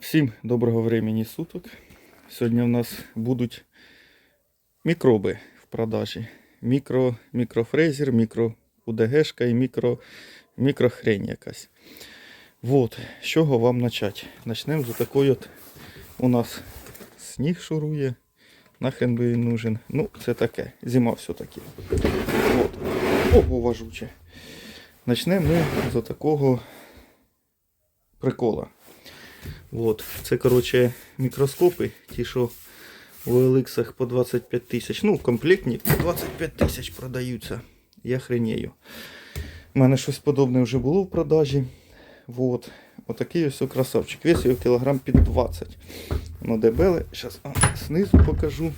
Всім доброго времени суток. Сьогодні у нас будуть мікроби в продажі. Мікро, мікрофрезер, мікро УДГшка і мікро, мікрохрень якась. Вот, з чого вам почати? Почнемо з такої от у нас сніг шурує. Нахрен би він нужен. Ну, це таке. Зима все-таки. Вот. Ого, важуче. Почнемо ми з такого прикола. От. Це, коротше, мікроскопи, ті, що у OLX по 25 тисяч. Ну, комплектні по 25 тисяч продаються. Я хренею. У мене щось подобне вже було в продажі. Вот. Отакий ось красавчик. Вес його кілограм під 20. Ну, дебеле. Зараз знизу покажу.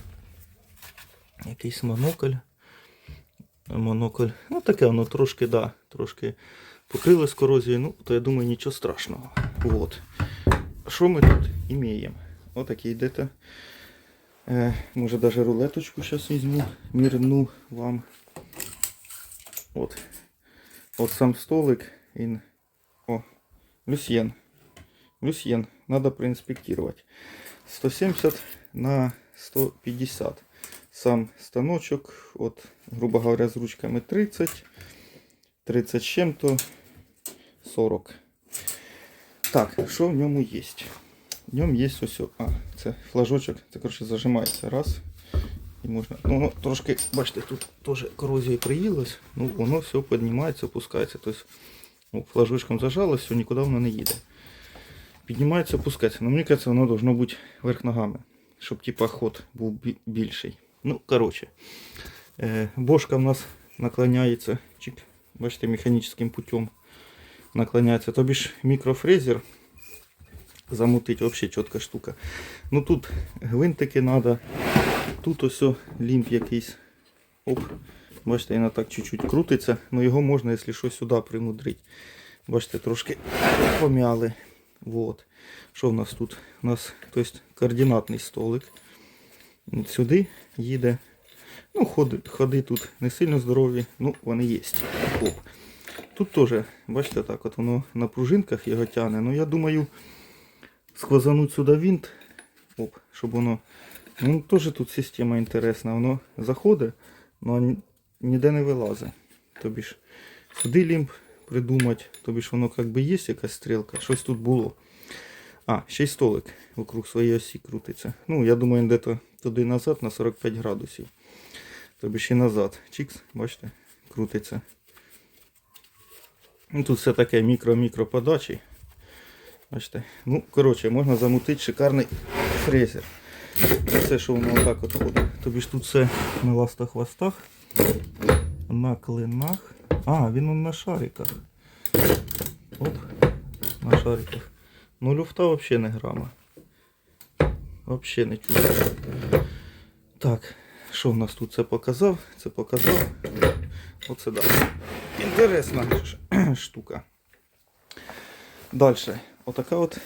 Якийсь монокль. Монокль. Ну таке воно трошки, да, трошки покрилось корозією. Ну, то я думаю, нічого страшного. Вот. Що ми тут імеємо? Отакий йдете. Е, може даже рулеточку зараз візьму, мірну вам. От. От сам столик. Він... О, люсьєн. Люсьєн. Надо проінспектувати. 170 на 150. Сам станочок, от, грубо говоря, з ручками 30. 30 з чим-то 40. Так, що в ньому є? В ньому є ось. А, це флажочок, це коротше зажимається раз. І можна. Ну, воно трошки, бачите, тут теж корозія приїлась, ну воно все піднімається, опускається. Тобто ну, флажочком зажалось, все, нікуди воно не їде. Піднімається, опускається. Ну, мені кажеться, воно должно бути вверх ногами, щоб типа ход був більший. Ну, коротше, е, бошка в нас наклоняється, бачите, механічним путем наклоняється. Тобі ж мікрофрезер замутить, взагалі чітка штука. Ну тут гвинтики треба, тут ось о якийсь. Оп. Бачите, він так чуть-чуть крутиться, але його можна, якщо що, сюди примудрити. Бачите, трошки пом'яли. Вот. Що в нас тут? У нас тобто, координатний столик. Сюди їде. Ну, ходи, ходи тут не сильно здорові, ну вони є. Оп. Тут теж, бачите, так, от воно на пружинках його тягне. Ну я думаю, сквозануть сюди винт, оп, щоб воно. Ну, теж тут система інтересна. Воно заходить, але ніде не вилазить. Тобі ж сюди лімб придумати, тобі ж воно як би є якась стрілка, щось тут було. А, ще й столик вокруг своєї осі крутиться. Ну, я думаю, десь туди назад на 45 градусів. Тобі ще назад. Чікс, бачите, крутиться. Ну, тут все таке мікро-мікро подачі. Бачите. Ну, коротше, можна замутити шикарний фрезер. Це що воно отак от ходить. Тобі ж тут все на ластах-хвостах, на клинах. А, він на шариках. Оп, на шариках. Ну люфта взагалі не грама. Взагалі не чую. Так, що в нас тут це показав? Це показав. Оце да. Інтересна штука. Далі. Отака от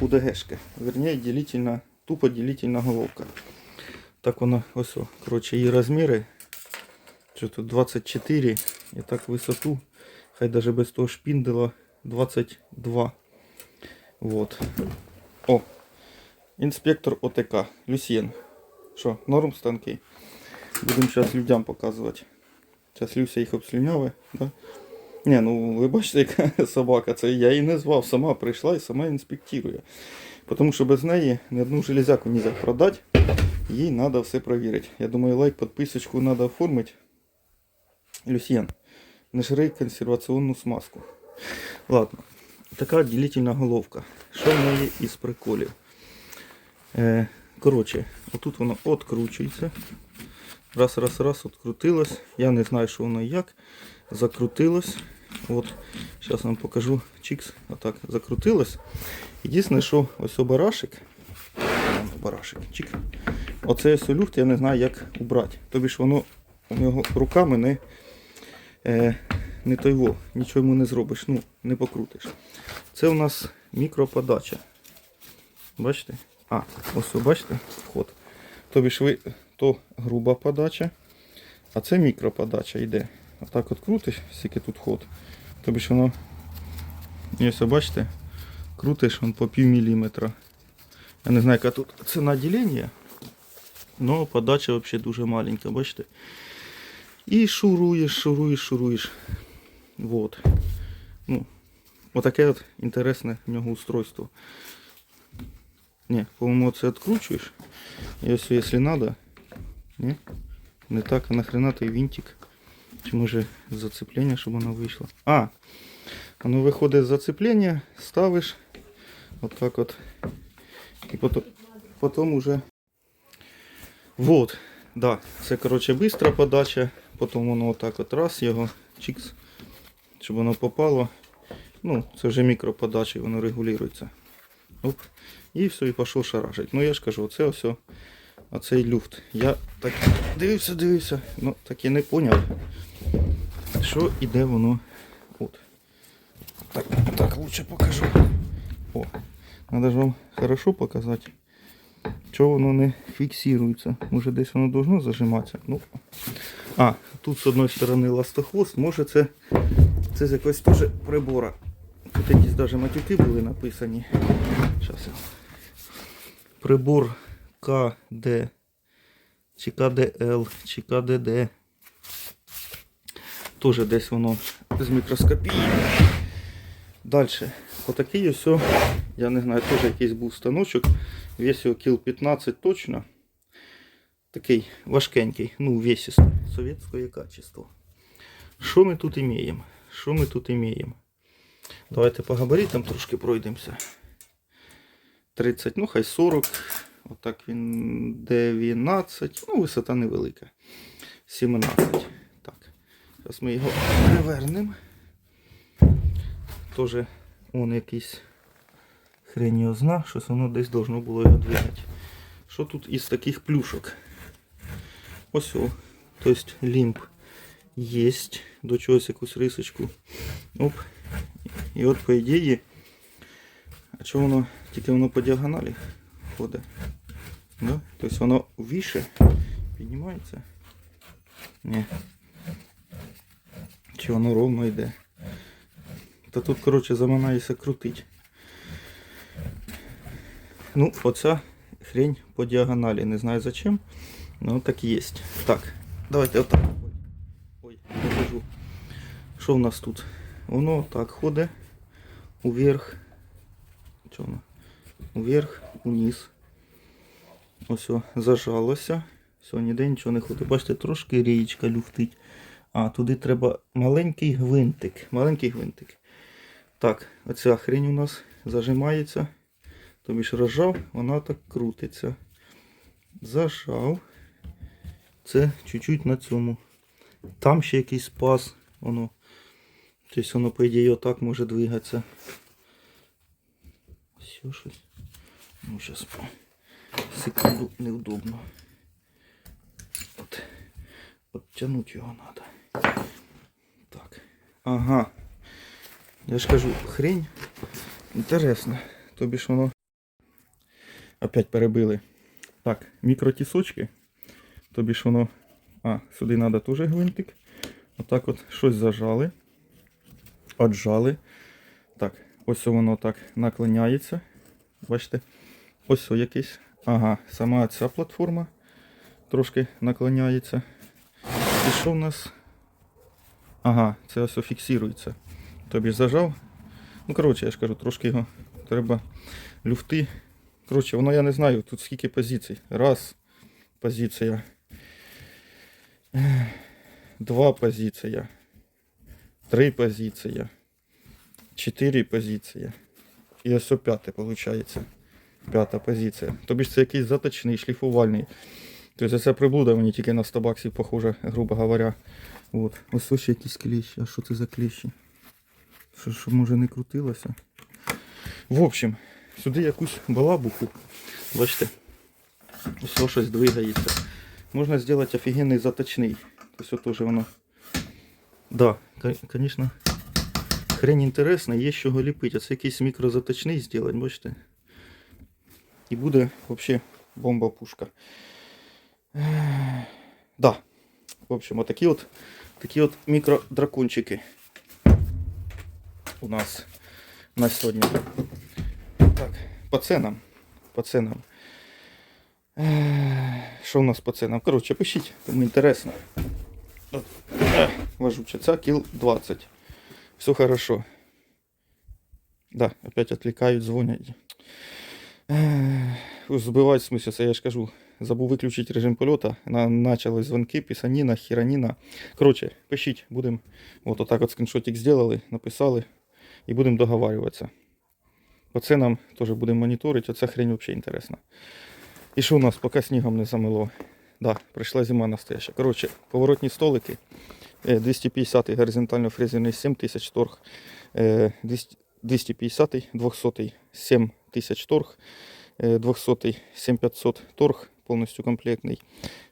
УДГшка. Верніше, ділительна, тупо ділительна головка. Так вона ось, коротше, її розміри. Що тут 24 і так висоту. Хай даже без того шпіндела 22. Вот. О. Інспектор ОТК. Люсьєн. Що, норм станки? Будемо зараз людям показувати. Зараз Люся їх обслюняли. Да? Ні, ну ви бачите, яка собака. Це я її не звав, сама прийшла і сама інспектує. Тому що без неї ні одну железяку не можна продати. Їй треба все перевірити. Я думаю, лайк, підписочку треба оформити. Люсьєн, не жри консерваційну смазку. Ладно, така ділительна головка. Що в неї із приколів? Е, коротше, отут воно откручується. Раз, раз, раз, открутилось. Я не знаю, що воно і як. Закрутилось. От, зараз вам покажу. Чікс. Отак, закрутилось. Єдине, що ось. Там Барашек. Чик. Оце ось я не знаю, як убрати. Тобі ж воно у нього руками не, е, не той во, нічого йому не зробиш, ну, не покрутиш. Це у нас мікроподача. Бачите? А, ось бачите вход. Тобі ж ви то груба подача, а це мікроподача йде. Отак от крутиш, скільки тут ход. Тобі ж воно, ось бачите, крутиш он по пів міліметра. Я не знаю, яка тут ціна ділення. Но подача взагалі дуже маленька, бачите? І шуруєш, шуруєш, шуруєш. Вот. Ну, отаке от інтересне в нього устройство. Не, по-моєму, це відкручуєш. Якщо треба. Не? Не так, а нахрена той винтик. Чи може зацеплення, щоб воно вийшло. А! Воно виходить з зацеплення, ставиш. От от. І потім, потім уже. Вот. Да, це коротше бистра подача. Потім воно отак от раз його чикс. Щоб воно попало. Ну, це вже мікроподача, воно регулюється. Оп. І все, і пішов шаражить. Ну я ж кажу, оце ось оцей люфт. Я так дивився, дивився, ну так і не зрозумів, що і де воно. От. Так, так лучше покажу. О, надо ж вам хорошо показати. Чого воно не фіксується. Може десь воно должно зажиматися. Ну. А, тут з одної сторони ластохвост, може це, це з якогось теж прибора. Тут якісь навіть матюки були написані. Я. Прибор КД чи КДЛ чи КДД. Теж десь воно з мікроскопії. Далі. Отакий ось, я не знаю, теж якийсь був станочок. Весь його кіл 15 точно. Такий важкенький, ну, весістий. Совєтське качество. Що ми тут имеємо? Що ми тут имеємо? Давайте по габаритам трошки пройдемося. 30, ну хай 40. Отак він 19. Ну, висота невелика. 17. Так. Зараз ми його перевернемо. Тоже он якийсь хрень щось воно десь должно було його двигати. Що тут із таких плюшок? Ось о. Тобто лімб є. До чогось якусь рисочку. Оп. І от по ідеї. А чого воно тільки воно по діагоналі ходить? Да? Тобто воно віше піднімається? Ні. Чи воно ровно йде? Та тут, коротше, заманається крутить. Ну, оця хрень по діагоналі. Не знаю зачем. Ну так є. Так, давайте отак. Ой, покажу. Що в нас тут? Воно так ходить. Уверх. Воно? Уверх, униз. Ось о, зажалося. Все, ніде нічого не ходить. Бачите, трошки рієчка люфтить. А, туди треба маленький гвинтик. Маленький гвинтик. Так, оця хрень у нас зажимається. Тобі ж розжав, вона так крутиться. Зажав. Це чуть-чуть на цьому. Там ще якийсь паз. Воно. Тобто воно, по ідеї, отак може двигатися. Все щось. Ну, зараз секунду неудобно. От. От тянуть його треба. Так. Ага. Я ж кажу, хрень інтересна. Тобі ж воно опять перебили. Так, мікротісочки. Тобі ж воно. А, сюди треба теж гвинтик. Отак от щось зажали. Отжали. Так, ось воно так наклоняється. Бачите? Ось о якийсь. Ага, сама ця платформа трошки наклоняється. І що в нас? Ага, це ось фіксується. Тобі зажав. Ну, коротше, я ж кажу, трошки його треба люфти. Коротше, воно я не знаю, тут скільки позицій. Раз позиція. Два позиція. Три позиція. Чотири позиція. І ось о п'яте виходить. П'ята позиція. Тобі ж це якийсь заточний, шліфувальний. Тобто це приблуда, мені тільки на 100 баксів похоже, грубо говоря. От. Ось ось ще якісь кліщі. А що це за кліщі? Що, що може не крутилося? В общем, сюди якусь балабуху. Бачите, все щось двигається. Можна зробити офігенний заточний. Тобто теж воно. Да, звісно, хрень інтересна, є з чого ліпити. Це якийсь мікрозаточний зробити, бачите? І буде взагалі бомба-пушка. Да. В общем, отакі от, такі от мікродракончики у нас на сьогодні. по ценам. По ценам. Ех, Що у нас по ценам? Коротше, пишіть, кому інтересно. От, ех, Важуче, це кіл 20. Все хорошо. Да, опять отвлекают, звонять. Ех, Збивають в смысле, це я ж кажу. Забув виключити режим польоту. На, начали дзвонки, писаніна, хіраніна. Коротше, пишіть, будемо. От отак от скріншотик зробили, написали і будемо договарюватися. По ценам теж будемо моніторити, оця хрень взагалі інтересна. І що у нас, поки снігом не замило? Да, прийшла зима настояща. Коротше, поворотні столики. е, 250 горизонтально фрезерний 7000 торг. е, 200 250 200 7000 торг. е, 200 7500 торг, повністю комплектний.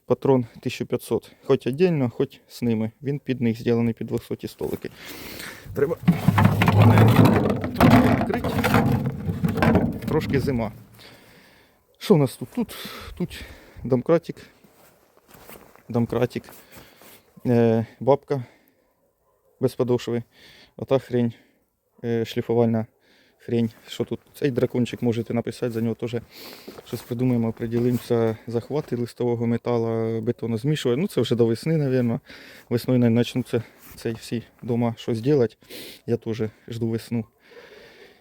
Патрон 1500. Хоч отдельно, хоч з ними. Він під них зроблений під 200 столики. Треба відкрити. Трошки зима. Що у нас тут? Тут, тут домкратик. Домкратик. Е, бабка без подошви. Ота хрень. Е, шліфувальна хрень. Що тут? Цей дракончик можете написати, за нього теж щось придумаємо, определимося. Захвати листового металу, бетону змішувати. Ну це вже до весни, мабуть. Весною почнуться цей всі дома щось робити. Я теж жду весну.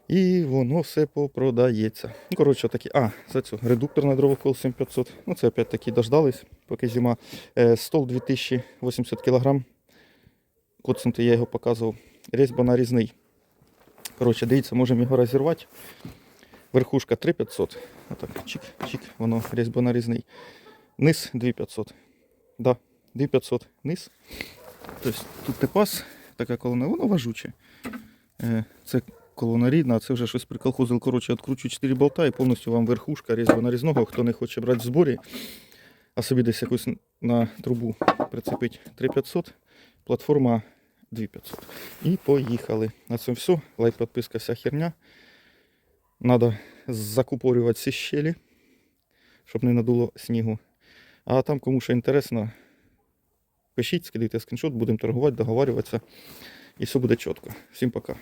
І воно все попродається. Ну, коротше, такі. А, за цю редуктор на дровокол 7500. Ну, це опять таки дождались, поки зима. Е, стол 2080 кг. Коцнути я його показував. Різьба нарізний. Коротше, дивіться, можемо його розірвати. Верхушка 3500. Отак, чик, чик, воно різьба нарізний. Низ 2500. Да, 2500 низ. Тобто тут тепас, така колона, воно важуче. Е, Це колона рідна, а це вже щось приколхозив. Коротше, відкручу 4 болта і повністю вам верхушка різьба нарізного. Хто не хоче брати в зборі, а собі десь якусь на трубу прицепить 3500, платформа 2500. І поїхали. На цьому все. Лайк, підписка, вся херня. Надо закупорювати ці щелі, щоб не надуло снігу. А там, кому ще інтересно, пишіть, скидайте скріншот, будемо торгувати, договарюватися. І все буде чітко. Всім пока.